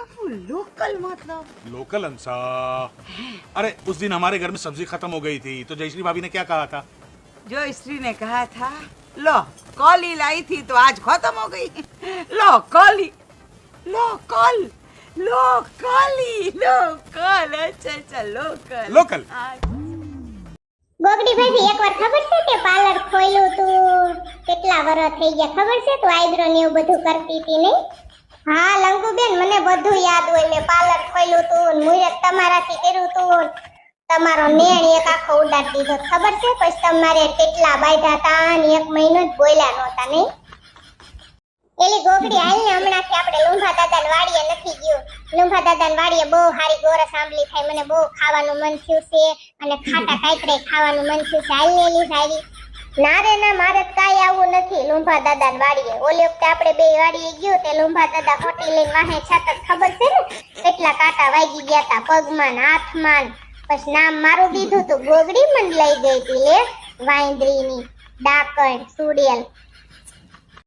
बाबू local मतलब local अंसा अरे उस दिन हमारे घर में सब्जी खत्म हो गई थी तो जयश्री भाभी ने क्या कहा था जो स्त्री ने कहा था लो कॉली लाई थी तो आज खत्म हो गई लो कॉली लो कॉल लो कॉली लो कॉल अच्छा अच्छा लोकल लोकल ગોગડી ભાઈ એકવાર ખબર છે કે પાર્લર ખોલ્યું તું કેટલા વર્ષ થઈ ગયા ખબર છે તું આઈબ્રો ને એવું બધું કરતી હતી નહીં હા લંકુબેન મને બધું યાદ હોય. મેં પાર્લર ખોલ્યું તું મુહૂર્ત તમારાથી કર્યું તું તમારો નેણ એક આખો ઉડાડી દીધો. ખબર છે? પછી તમારે કેટલા બાંધ્યા હતા ને એક મહિનો જ બોલ્યા નહોતા, નહીં? એલી ગોગડી આઈ ને હમણાંથી આપણે લુંભા દાદા વાડીએ નથી ગયું. લુંભા દાદા વાડીએ બહુ સારી ગોરસ આંબલી થાય. મને બહુ ખાવાનું મન થયું છે અને ખાટા કાંકરે ખાવાનું મન થયું છે. હાલ ને એલી સારી. ના રે, ના, મારે કાંઈ આવું નથી. લુંભા દાદા વાડીએ ઓલી વખતે આપણે બે વાડીએ ગયો તે લુંભા દાદા ખોટી લઈને વાહે છાત ખબર છે ને? કેટલા કાંટા વાગી ગયા તા, પગમાં હાથમાં પછી નામ મારું દીધું તું, ગોગડી મને લઈ ગઈ હતી લે. વાંદરીની, ડાકણ, સુડેલ.